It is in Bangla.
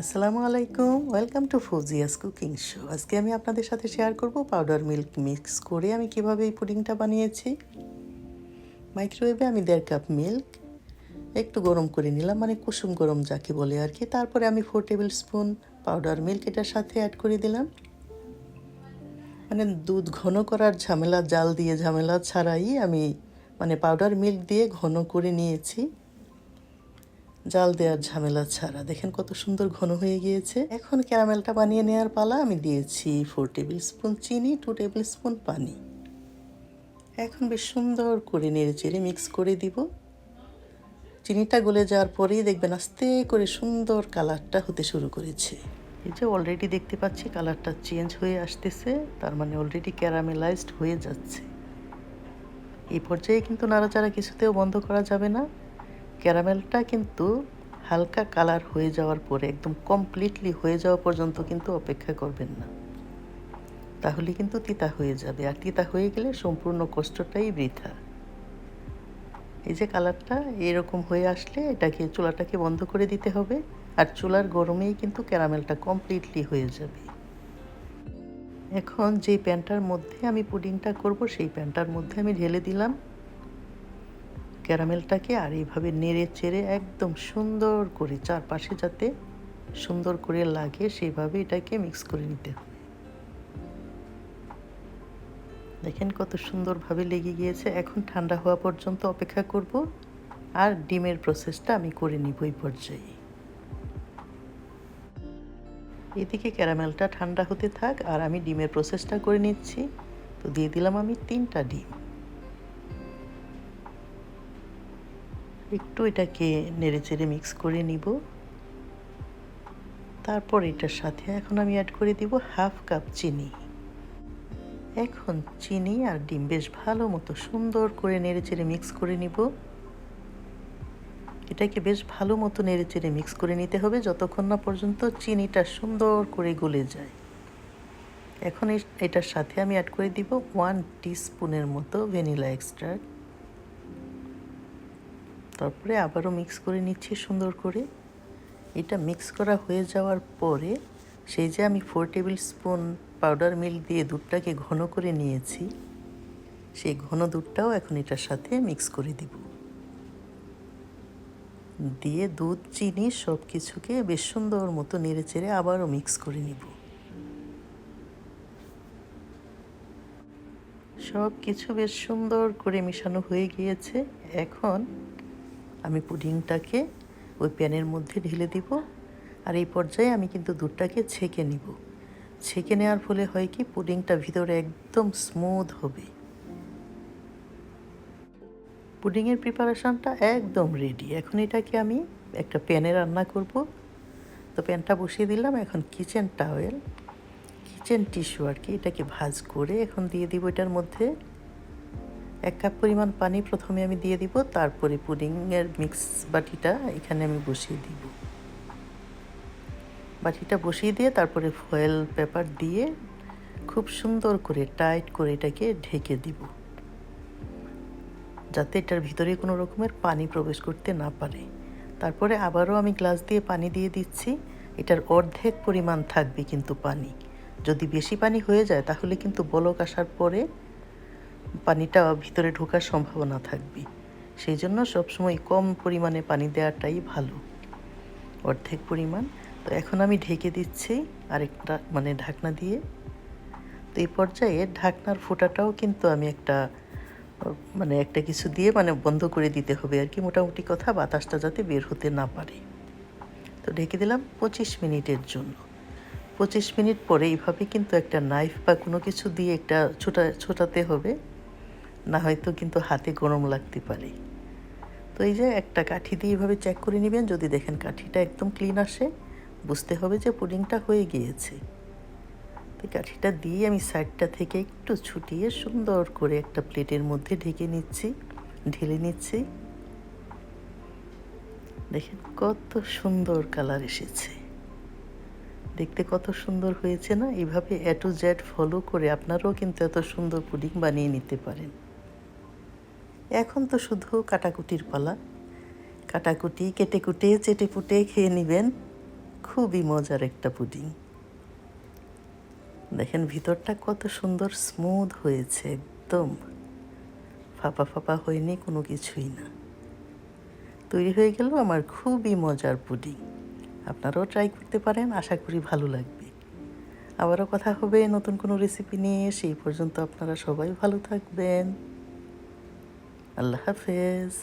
আসসালামু আলাইকুম। Welcome to Fouzia's cooking show আজকে আমি আপনাদের সাথে শেয়ার করব পাউডার মিল্ক মিক্স করে আমি কীভাবে এই পুডিংটা বানিয়েছি। মাইক্রোওয়েভে আমি দেড় কাপ মিল্ক একটু গরম করে নিলাম মানে কুসুম গরম যাকে বলে আর কি। তারপরে আমি four tablespoon powder milk এটার সাথে অ্যাড করে দিলাম। মানে দুধ ঘন করার ঝামেলা, জাল দিয়ে ঝামেলা ছাড়াই আমি মানে পাউডার মিল্ক দিয়ে ঘন করে নিয়েছি। জাল দেওয়ার ঝামেলা ছাড়া। দেখেন কত সুন্দর ঘন হয়ে গিয়েছে। এখন ক্যারামেলটা বানিয়ে নেওয়ার পালা আমি দিয়েছি ফোর টেবিল স্পুন চিনি টু টেবিল স্পুন পানি। এখন বেশ সুন্দর করে নেড়ে চেড়ে মিক্স করে দিব। চিনিটা গলে যাওয়ার পরেই দেখবেন আস্তে করে সুন্দর কালারটা হতে শুরু করেছে। এই যে অলরেডি দেখতে পাচ্ছি কালারটা চেঞ্জ হয়ে আসতেছে, তার মানে অলরেডি ক্যারামেলাইজড হয়ে যাচ্ছে। এই পর্যায়ে কিন্তু নাড়াচাড়া কিছুতেও বন্ধ করা যাবে না। ক্যারামেলটা কিন্তু হালকা কালার হয়ে যাওয়ার পরে, একদম কমপ্লিটলি হয়ে যাওয়া পর্যন্ত কিন্তু অপেক্ষা করবেন না। তাহলে কিন্তু তিতা হয়ে যাবে। আর তিতা হয়ে গেলে সম্পূর্ণ কষ্টটাই বৃথা। এই যে কালারটা, এরকম হয়ে আসলে এটাকে, চুলাটাকে বন্ধ করে দিতে হবে। আর চুলার গরমেই কিন্তু ক্যারামেলটা কমপ্লিটলি হয়ে যাবে। এখন যে প্যানটার মধ্যে আমি পুডিংটা করব, সেই প্যানটার মধ্যে আমি ঢেলে দিলাম। ক্যারামেলটাকে আর এইভাবে নেড়ে চেড়ে একদম সুন্দর করে চারপাশে যাতে সুন্দর করে লাগে, সেইভাবে এটাকে মিক্স করে নিতে। হবে দেখেন কত সুন্দরভাবে লেগে গিয়েছে। এখন ঠান্ডা হওয়া পর্যন্ত অপেক্ষা করব আর ডিমের প্রসেসটা আমি করে নিব এই পর্যায়ে। এদিকে ক্যারামেলটা ঠান্ডা হতে থাক আর আমি ডিমের প্রসেসটা করে নিচ্ছি। তো দিয়ে দিলাম আমি তিনটা ডিম। একটু এটাকে নেড়ে চেড়ে মিক্স করে নিব। তারপর এটার সাথে এখন আমি অ্যাড করে দিব হাফ কাপ চিনি। এখন চিনি আর ডিম বেশ ভালো মতো সুন্দর করে নেড়ে চেড়ে মিক্স করে নিব। এটাকে বেশ ভালো মতো নেড়ে চেড়ে মিক্স করে নিতে হবে যতক্ষণ না পর্যন্ত চিনিটা সুন্দর করে গলে যায়। এখন এটার সাথে আমি অ্যাড করে দিব ওয়ান টিস্পুনের মতো ভ্যানিলা এক্সট্রাক্ট তারপরে আবারও মিক্স করে নিচ্ছি সুন্দর করে। এটা মিক্স করা হয়ে যাওয়ার পরে সেই যে আমি four tablespoon powder milk দিয়ে দুধটাকে ঘন করে নিয়েছি, সেই ঘন দুধটাও এখন এটার সাথে মিক্স করে দিব। দিয়ে দুধ, চিনি সব কিছুকে বেশ সুন্দর মতো নেড়ে চেড়ে আবারও মিক্স করে নিব। সব কিছু বেশ সুন্দর করে মিশানো হয়ে গিয়েছে। এখন আমি পুডিংটাকে ওই প্যানের মধ্যে ঢেলে দিব। আর এই পর্যায়ে আমি কিন্তু দুধটাকে ছেঁকে নিব। ছেঁকে নেওয়ার ফলে হয় কি, পুডিংটা ভিতরে একদম স্মুথ হবে। পুডিংয়ের প্রিপারেশনটা একদম রেডি এখন এটাকে আমি একটা প্যানে রান্না করব। তো প্যানটা বসিয়ে দিলাম এখন কিচেন টাওয়েল কিচেন টিস্যু আর কি, এটাকে ভাজ করে এখন দিয়ে দিব এটার মধ্যে। এক কাপ পরিমাণ পানি প্রথমে আমি দিয়ে দিব, তারপরে পুডিংয়ের মিক্স বাটিটা এখানে আমি বসিয়ে দিব। বাটিটা বসিয়ে দিয়ে তারপরে ফয়েল পেপার দিয়ে খুব সুন্দর করে টাইট করে এটাকে ঢেকে দিব। যাতে এটার ভিতরে কোনো রকমের পানি প্রবেশ করতে না পারে। তারপরে আবারও আমি গ্লাস দিয়ে পানি দিয়ে দিচ্ছি। এটার অর্ধেক পরিমাণ থাকবে কিন্তু পানি। যদি বেশি পানি হয়ে যায় তাহলে কিন্তু বলক আসার পরে পানিটা ভিতরে ঢোকার সম্ভাবনা থাকবে। সেই জন্য সবসময় কম পরিমাণে পানি দেওয়াটাই ভালো। অর্ধেক পরিমাণ। তো এখন আমি ঢেকে দিচ্ছি আরেকটা মানে ঢাকনা দিয়ে। তো এই পর্যায়ে ঢাকনার ফোঁটাটাও কিন্তু আমি একটা মানে একটা কিছু দিয়ে মানে বন্ধ করে দিতে হবে আর কি। মোটামুটি কথা বাতাসটা যাতে বের হতে না পারে। তো ঢেকে দিলাম পঁচিশ মিনিটের জন্য। পঁচিশ মিনিট পরে এইভাবে কিন্তু একটা নাইফ বা কোনো কিছু দিয়ে একটা ছোটা, ছোটাতে হবে। না হয়তো কিন্তু হাতে গরম লাগতে পারে। তো এই যে একটা কাঠি দিয়ে এভাবে চেক করে নেবেন, যদি দেখেন কাঠিটা একদম ক্লিন আসে, বুঝতে হবে যে পুডিংটা হয়ে গিয়েছে। তো কাঠিটা দিয়ে আমি সাইডটা থেকে একটু ছুটিয়ে সুন্দর করে একটা প্লেটের মধ্যে ঢেকে নিচ্ছি, ঢেলে নিচ্ছি। দেখেন কত সুন্দর কালার এসেছে। দেখতে কত সুন্দর হয়েছে না? এভাবে এ টু জেড ফলো করে আপনারাও কিন্তু এত সুন্দর পুডিং বানিয়ে নিতে পারেন। এখন তো শুধু কাটাকুটির পালা। কাটাকুটি কেটে কুটে, চেটে পুটে খেয়ে নেবেন। খুবই মজার একটা পুডিং। দেখেন ভিতরটা কত সুন্দর স্মুথ হয়েছে একদম। ফাঁপা ফাঁপা হয়নি কোনো কিছুই না। তৈরি হয়ে গেল আমার খুবই মজার পুডিং। আপনারাও ট্রাই করতে পারেন, আশা করি ভালো লাগবে। আবারও কথা হবে নতুন কোনো রেসিপি নিয়ে, সেই পর্যন্ত আপনারা সবাই ভালো থাকবেন। আল্লাহ হাফেজ